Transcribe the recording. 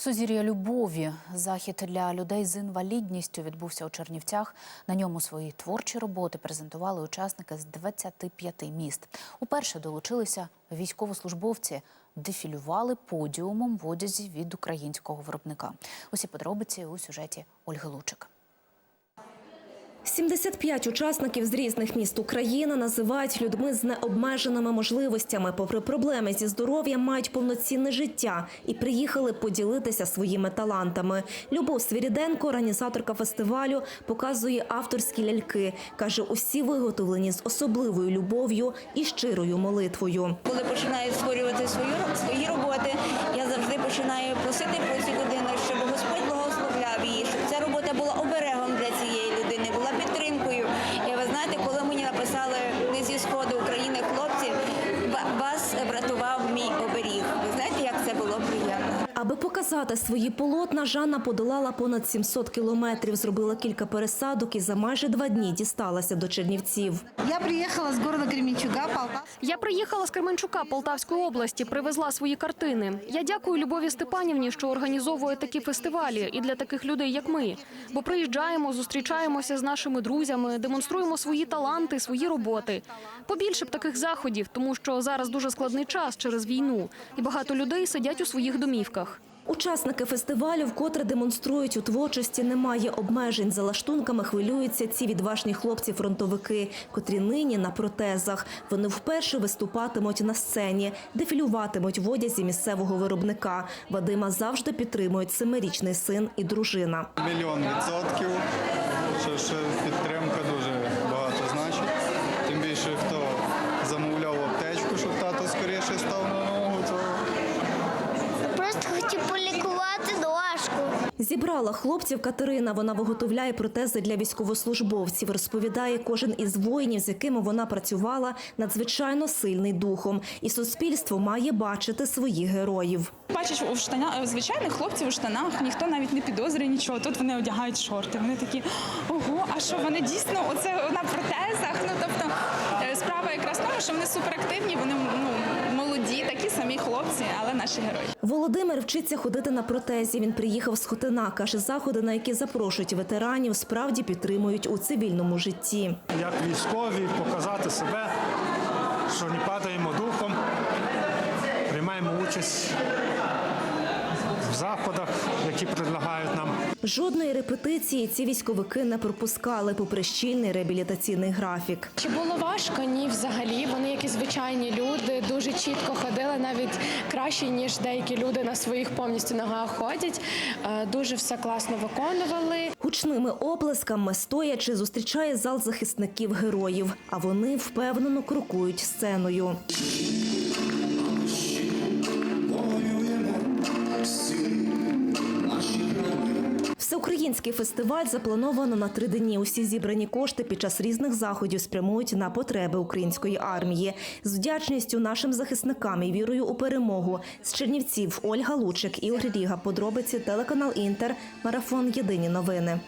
Сузір'я любові захід для людей з інвалідністю відбувся у Чернівцях. На ньому свої творчі роботи презентували учасники з 25 міст. Уперше долучилися військовослужбовці, дефілювали подіумом в одязі від українського виробника. Усі подробиці у сюжеті Ольги Лучик. 75 учасників з різних міст України називають людьми з необмеженими можливостями. Попри проблеми зі здоров'ям, мають повноцінне життя і приїхали поділитися своїми талантами. Любов Свіріденко, організаторка фестивалю, показує авторські ляльки. каже, усі виготовлені з особливою любов'ю і щирою молитвою. Коли починаю створювати свою свої роботи, я завжди починаю просити про цю людину, щоб Господь благословляв її, щоб ця робота була оберегом solamente Аби показати свої полотна, Жанна подолала понад 700 кілометрів, зробила кілька пересадок і за майже два дні дісталася до Чернівців. Я приехала с города Кременчуга, Полтава. Я приїхала з Кременчука Полтавської області, привезла свої картини. Я дякую Любові Степанівні, що організовує такі фестивалі і для таких людей, як ми. Бо приїжджаємо, зустрічаємося з нашими друзями, демонструємо свої таланти, свої роботи. Побільше б таких заходів, тому що зараз дуже складний час через війну, і багато людей сидять у своїх домівках. Учасники фестивалю вкотре демонструють у творчості немає обмежень. За лаштунками хвилюються ці відважні хлопці-фронтовики, котрі нині на протезах. Вони вперше виступатимуть на сцені, дефілюватимуть в одязі місцевого виробника. Вадима завжди підтримують семирічний син і дружина. Мільйон відсотків, що, підтримка дуже Зібрала хлопців Катерина. Вона виготовляє протези для військовослужбовців. Розповідає, кожен із воїнів, з якими вона працювала, надзвичайно сильний духом, і суспільство має бачити своїх героїв. Бачиш у штанах звичайних хлопців у штанах, ніхто навіть не підозрює нічого. Тут вони одягають шорти. Вони такі ого, а що вони дійсно оце на протезах? Ну тобто тому, що вони суперактивні, вони ну, молоді, такі самі хлопці, але наші герої. Володимир вчиться ходити на протезі. Він приїхав з Хотина. Каже, заходи, на які запрошують ветеранів, справді підтримують у цивільному житті. як військові, показати себе, що не падаємо духом, приймаємо участь в заходах, які предлагають нам. Жодної репетиції ці військовики не пропускали, попри щільний реабілітаційний графік. Чи було важко? Ні, взагалі. Вони як і звичайні люди, дуже чітко ходили, навіть краще, ніж деякі люди на своїх повністю ногах ходять. Е, Дуже все класно виконували. Гучними оплесками стоячи зустрічає зал захисників героїв, а вони впевнено крокують сценою. Всеукраїнський фестиваль заплановано на три дні. Усі зібрані кошти під час різних заходів спрямують на потреби української армії. З вдячністю нашим захисникам і вірою у перемогу з Чернівців Ольга Лучик, Ігор Ріга. Подробиці телеканал Інтер. Марафон Єдині новини.